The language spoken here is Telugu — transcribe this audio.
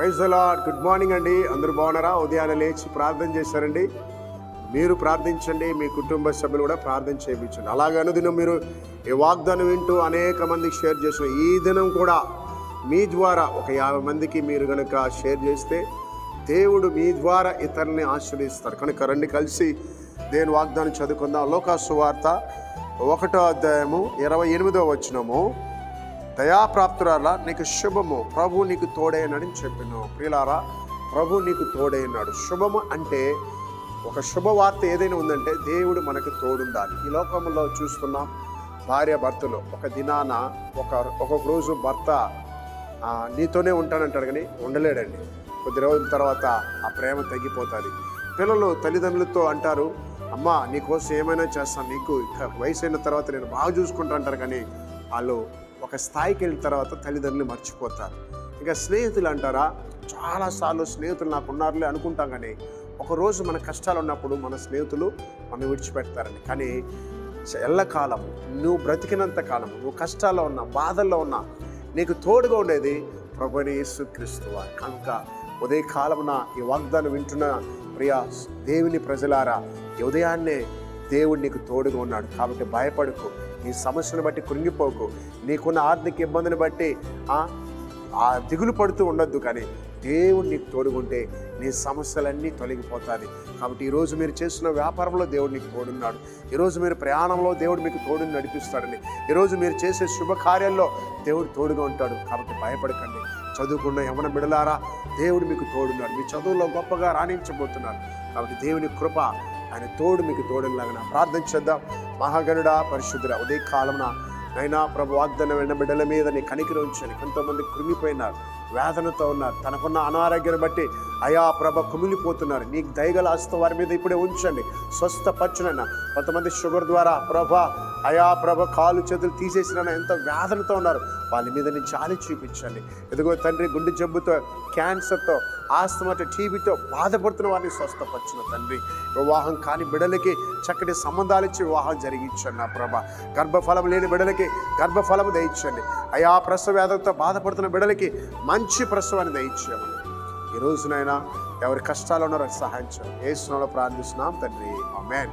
ప్రైజ్ లాడ్ గుడ్ మార్నింగ్ అండి. అందరూ బాగున్నారా? ఉదయాన్నే లేచి ప్రార్థన చేశారండి. మీరు ప్రార్థించండి. మీ కుటుంబ సభ్యులు కూడా ప్రార్థన చేయించండి. అలాగే అనుదినం మీరు ఈ వాగ్దానం వింటూ అనేక మందికి షేర్ చేసిన ఈ దినం కూడా మీ ద్వారా ఒక యాభై మందికి మీరు కనుక షేర్ చేస్తే దేవుడు మీ ద్వారా ఇతరుల్ని ఆశ్రయిస్తారు కనుక రండి కలిసి దేని వాగ్దానం చదువుకుందాం. లోకాసు వార్త ఒకటో అధ్యాయము ఇరవై ఎనిమిదో వచ్చినము దయాప్రాప్తురాలా నీకు శుభము. ప్రభు నీకు తోడైనాడని చెప్పిన. ప్రియులారా ప్రభు నీకు తోడైనాడు. శుభము అంటే ఒక శుభవార్త ఏదైనా ఉందంటే దేవుడు మనకు తోడుండాలి. ఈ లోకంలో చూస్తున్నాం భార్య భర్తలు ఒక దినాన ఒక ఒక్కొక్క రోజు భర్త నీతోనే ఉంటానంటాడు కానీ ఉండలేడండి. కొద్ది రోజుల తర్వాత ఆ ప్రేమ తగ్గిపోతుంది. పిల్లలు తల్లిదండ్రులతో అంటారు అమ్మా నీకోసం ఏమైనా చేస్తాను నీకు వయసు అయిన తర్వాత నేను బాగా చూసుకుంటా అంటారు కానీ వాళ్ళు ఒక స్థాయికి వెళ్ళిన తర్వాత తల్లిదండ్రులు మర్చిపోతారు. ఇంకా స్నేహితులు అంటారా? చాలాసార్లు స్నేహితులు నాకు ఉన్నారులే అనుకుంటాం కానీ ఒకరోజు మన కష్టాలు ఉన్నప్పుడు మన స్నేహితులు మనం విడిచిపెడతారని కానీ ఎల్లకాలం నువ్వు బ్రతికినంత కాలం నువ్వు కష్టాల్లో ఉన్నా బాధల్లో ఉన్నా నీకు తోడుగా ఉండేది ప్రభుని యేసుక్రీస్తు కనుక ఉదయ కాలమున ఈ వాగ్దానం వింటున్న ప్రియా దేవుని ప్రజలారా ఈ ఉదయాన్నే దేవుడు నీకు తోడుగా ఉన్నాడు. కాబట్టి భయపడకు. నీ సమస్యను బట్టి కృంగిపోకు. నీకున్న ఆర్థిక ఇబ్బందిని బట్టి ఆ దిగులు పడుతూ ఉండొద్దు కానీ దేవుడు నీకు తోడుగుంటే నీ సమస్యలన్నీ తొలగిపోతాయి. కాబట్టి ఈరోజు మీరు చేస్తున్న వ్యాపారంలో దేవుడు నీకు తోడున్నాడు. ఈరోజు మీరు ప్రయాణంలో దేవుడు మీకు తోడుని నడిపిస్తాడని. ఈరోజు మీరు చేసే శుభకార్యాల్లో దేవుడు తోడుగా ఉంటాడు. కాబట్టి భయపడకండి. చదువుకున్న యమన బిడలారా దేవుడు మీకు తోడున్నాడు. మీ చదువులో గొప్పగా రాణించబోతున్నారు. కాబట్టి దేవుని కృప ఆయన తోడు మీకు తోడులాగా ప్రార్థన చేద్దాం. మహాగణుడా పరిశుద్ధుడ ఉదయ కాలమున నైనా ప్రభు వాగ్దానం వెన్న బిడ్డల మీద నీ కనికిరి ఉంచాను కొంతమంది కృమిపోయినారు వేదనతో ఉన్నారు. తనకున్న అనారోగ్యాన్ని బట్టి అయా ప్రభ కుమిలిపోతున్నారు. నీకు దయగల అస్త వారి మీద ఇప్పుడే ఉంచండి. స్వస్థపచ్చునైనా కొంతమంది షుగర్ ద్వారా ప్రభ అయా ప్రభ కాలు చేతులు తీసేసిన ఎంత వేదనతో ఉన్నారు. వాళ్ళ మీద నేను జాలి చూపించండి. ఎదుగో తండ్రి గుండె జబ్బుతో క్యాన్సర్తో ఆస్తమట టీబీతో బాధపడుతున్న వారిని స్వస్థపరిచిన తండ్రి. వివాహం కాని బిడలకి చక్కటి సంబంధాలు ఇచ్చి వివాహం జరిగించండి నా ప్రభ. గర్భఫలం లేని బిడలకి గర్భఫలం దయించండి అయా ప్రసవ వ్యాధులతో బాధపడుతున్న బిడలకి మంచి ప్రసవాన్ని దయించేయమని. ఈ రోజునైనా ఎవరి కష్టాలు ఉన్నారో సహాయం చేయండి ఏ ప్రార్థిస్తున్నాం తండ్రి. ఆమెన్.